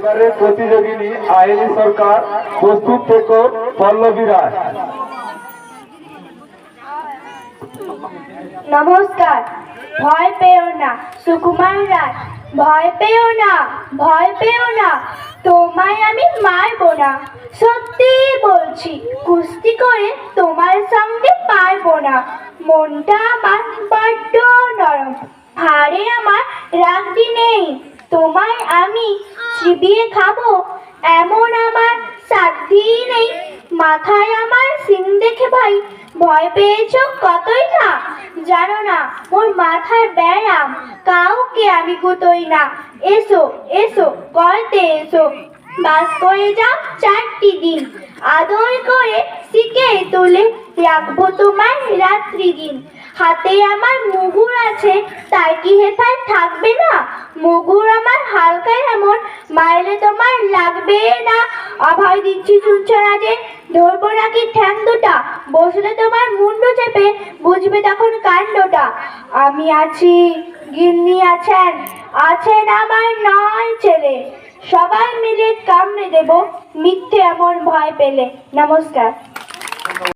এবারের প্রতিযোগিনী আইনি সরকার প্রস্তুত থেকে পল্লবী রায় নমস্কার। ভয় পেও না, সুকুমার রায়। ভয় পেও না, ভয় পেও না, তোমায় আমি মারবো না। সত্যি বলছি, কুস্তি করে তোমার সঙ্গে পারব না। মনটা আমার বড্ড নরম হাড়ে আমার রাগটি নেই। তোমায় আমি চিবিয়ে খাব। এমন আমার সাধ্যি নেই। মাথায় আমার সিং দেখে ভাই, ভয় পেয়েছ কতই না? জানো না মোর মাথার ব্যায়াম, কাউকে আমি গুতোই না। এসো এসো গল্পে এসো। বাস করে যাও চারটি দিন। আদর করে শিখে তোলে রাখব তোমার রাত্রি দিন। হাতে আমার মুগুর আছে, তাই কি হেথায় থাকবে না? মুগুর আমার হালকায় এমন, মাইলে তোমার লাগবে না। অভয় দিচ্ছি শুনছো যে ধরবো নাকি ঠ্যাং দুটা, বসলে তোমার মুন্ডু চেপে, বুঝবে তখন কাণ্ডটা। আমি আছি, গিন্নি আছেন আছেন আমার নয় ছেলে। সবাই মিলে কামড়ে দেব, মিথ্যে এমন ভয় পেলে। নমস্কার।